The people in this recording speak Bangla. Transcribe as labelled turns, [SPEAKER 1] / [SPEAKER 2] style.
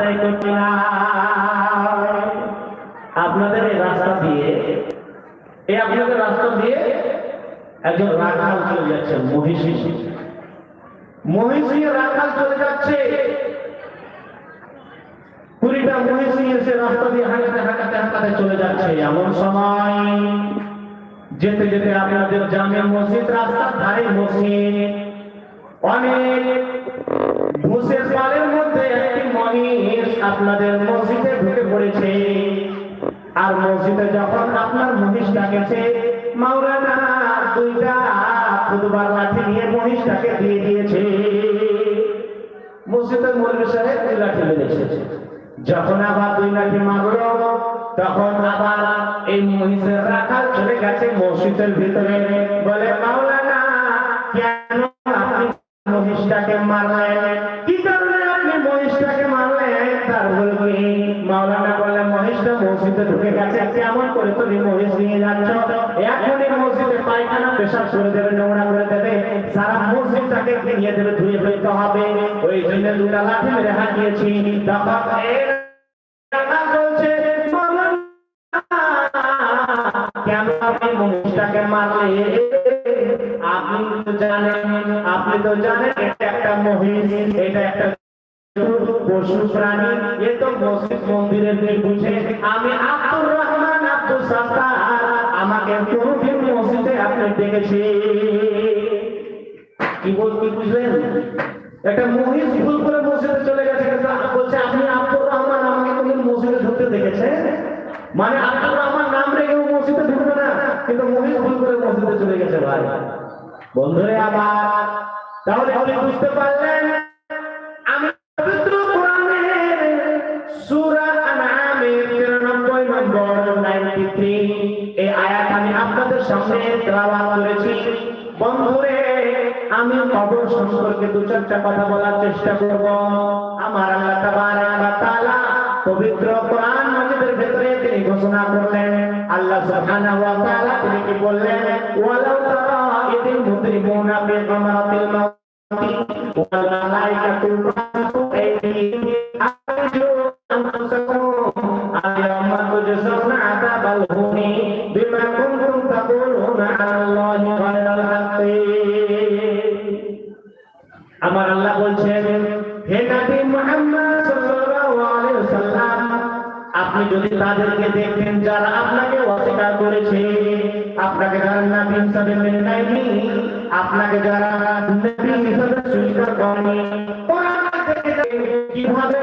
[SPEAKER 1] আদায় করতে নাই। আপনাদের এই রাস্তা দিয়ে, এই আপনাদের রাস্তা দিয়ে একজন রাখাল চলে যাচ্ছে, মহিষী। মহিষী রাখাল চলে যাচ্ছে। কুড়িটা মহিষী এসে রাস্তা দিয়ে হাঁটাতে হাঁটাতে হাঁটাতে চলে যাচ্ছে। এমন সময় যেতে যেতে আপনাদের জামে মসজিদ, রাস্তার ধারে মসজিদ। অনেক ঘুষের আপনাদের মসজিদে ঢুকে পড়েছে। আর মসজিদে যখন আপনার মহিষ ডাকেছে দুইটা ফুটবার লাঠি নিয়ে মহিষটাকে দিয়ে দিয়েছে। মসজিদের সাহেব লাঠি যখন আবার দুই লাঠি মারলো, তখন আবার এই মহিষের রাখাল চলে গেছে মসজিদের ভিতরে। বলে কেন আপনি মহিষটাকে মারলেন? কি কারণে মহিষটাকে তার বলবি মাওলানা বললেন, মহিষটা মসজিদে ঢুকে গেছে কেমন করে তুমি মহিষ নিয়ে যাচ্ছ। এখনই মসজিদে পায়খানা পেশাব করে দেবে, নোংরা করে দেবে। সারা মসজিদটাকে নিয়ে দেবে, ধুয়ে ফেলতে হবে। ওই জন্য দুটা লাঠি মেরে এই বলছে কেন আপনি তো জানেন, আপনি তো জানেন, এটা একটা মহিষ, এটা একটা পশু প্রাণী এ তো মসজিদ মন্দিরের বুঝে। আমি আব্দুর রহমান আব্দুল সাত্তার। আমাকে কোনদিন মসজিদে আপনি দেখেছি কি বল, কি বুঝলেন? একটা মহিষ ভুল করে মসজিদে চলে গেছে বলছে, আপনি আব্দুর রহমান, আমাকে কোনদিন মসজিদে ঢুকতে দেখেছেন? মানে আব্দুর রহমান নাম রেখেও মসজিদে ঢুকবে না, কিন্তু মহিষ ভুল করে মসজিদে চলে গেছে ভাই। বন্ধুরে আবার তাহলে বুঝতে পারলেন? সামনে দাঁড়া করেছি বন্ধুরে, আমি কবর সম্পর্কে দু চারটা কথা বলার চেষ্টা করব। আমার আল্লাহ তাবারাকা তাআলা পবিত্র কোরআন মাজিদের ক্ষেত্রে তিনি ঘোষণা করলেন। আল্লাহ সুবহানাহু ওয়া তাআলা তিনি কি বললেন? ওয়ালাউ তারা ইদিন মুদরিমুনা ফি গামারাতিল মাউত। ওয়াল মালাইকাতু তুরাফু আইদিহিম আরজু আনফুসাকুম আল ইয়াউমা তুজজাউনা আযাবাল হুনি الله غير الحق আমার আল্লাহ বলছেন হে নবী মুহাম্মদ সাল্লাল্লাহু আলাইহি ওয়াসাল্লাম আপনি যদি তাদেরকে দেখেন যারা আপনাকে অস্বীকার করেছে আপনাকে যারা নবী হিসাবে মেনে নেয়নি আপনাকে যারা নবী হিসাবে স্বীকার করেনি কোরআন থেকে কিভাবে